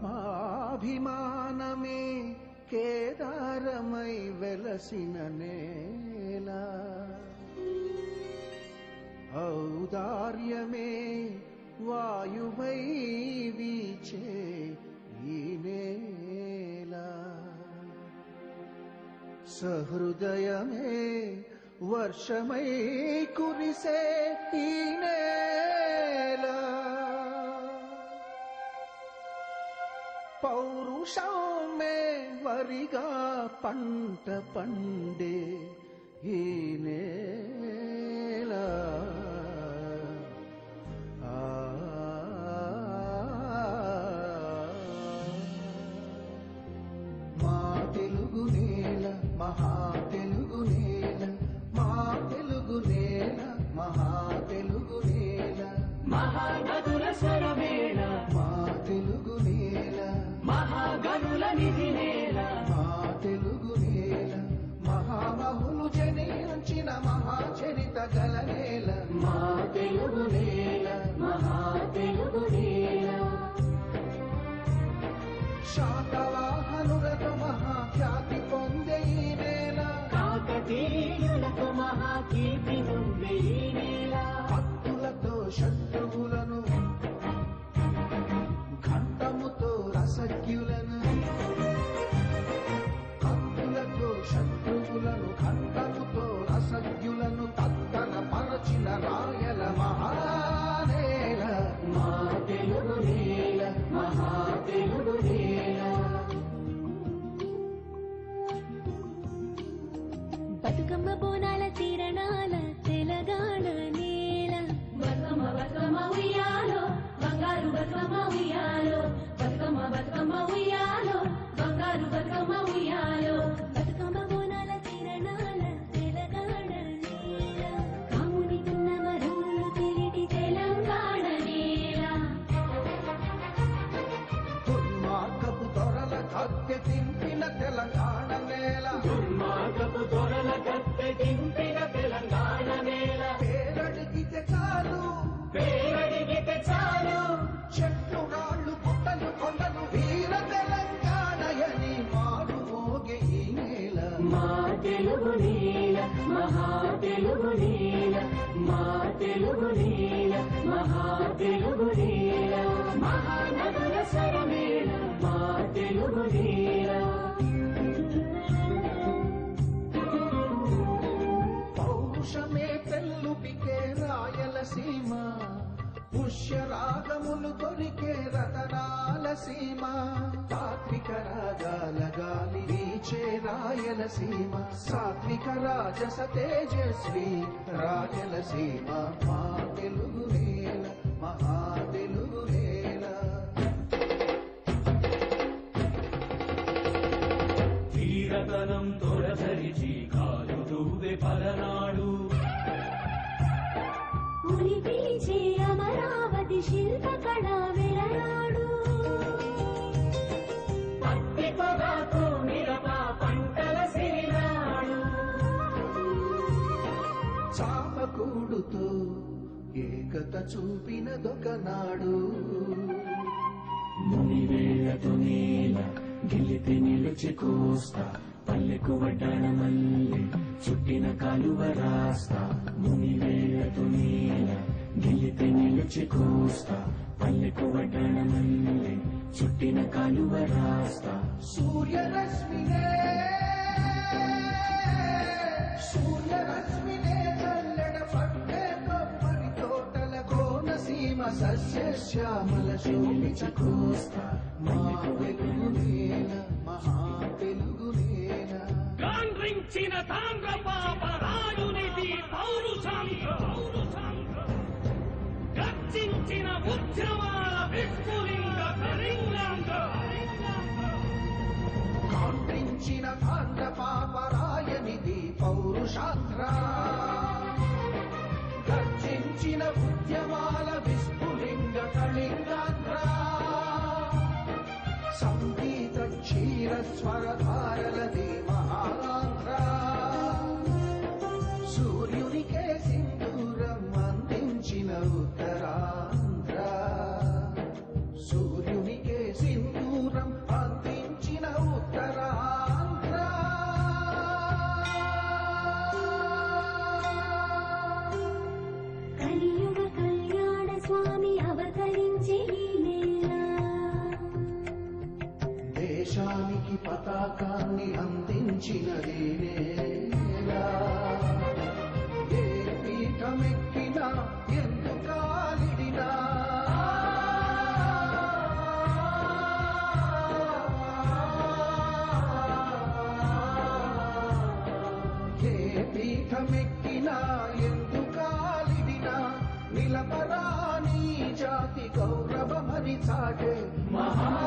ఆత్మాభిమానమే కేదారమై వెలసిన నేల. ఔదార్యమే వాయువై వీచే ఈ నేల. సహృదయమే వర్షమై కురిసే ఈ నేల. పౌరుషమే వరిగా పంట పండే ఈ నేలా. గల నేల మా తెలుగు నేల మహా తెలుగు నేల శాతవాహనులతో మహాఖ్యాతి పొందే నేల కాకతీయులకు మహాకీర్తి ఉంది ఈ కత్తె తింపిన తెలంగాణ నేల దుర్మార్గపు దొరల కత్తె దింపిన తెలంగాణ నేల. పేరడిగితే చాలు. పేరడిగితే చాలు చెట్లు రాళ్ళు పుట్టలు కొండలు వీర తెలంగాణయని మోగే ఈ నేల. మా తెలుగు నేల మహా తెలుగు నేల మా తెలుగు నేల మహా తెలుగు నేల. మహానదుల స్వరమేళ మా తెలుగు నేల పౌరుషమే తెల్లుపికే రాయలసీమ పుష్యరాగములు దొరికే రతనాల సీమ. తాత్విక రాగాల గాలి వీచే రాయలసీమ సాత్విక రాజస తేజస్వి రాయలసీమ మా తెలుగు చాపకూడుతో ఏకత చూపినదొకనాడు మునివేళ్ళతో నేల గిల్లితే నిలిచి కోస్తా పల్లెకు వడ్డాణ మల్లె చుట్టిన కాలువ రాస్తా. మునివేళ్ళతో నేల గిల్లితే నిలిచి కోస్తా పల్లెకు వడ్డాణ మల్లె చుట్టిన కాలువ రాస్తా. సూర్యరశ్మినే శ్యామల శోభించ కోస్తా మా తెలుగు నేల మహా తెలుగు నేల గాండ్రించిన తాండ్ర పాప రాయునిది పౌరుషాంధ్ర. గర్జించిన ఉద్యమాల విస్ఫులింగ కళింగాంధ్ర కాండ్రించిన కాండ పాపరాయనిది పౌరుషాంధ్ర. క్షీర స్వరధారలది పీఠమెక్కినా ఎందుకాలిడినా నిలపరాని జాతి గౌరవమని చాటే మహా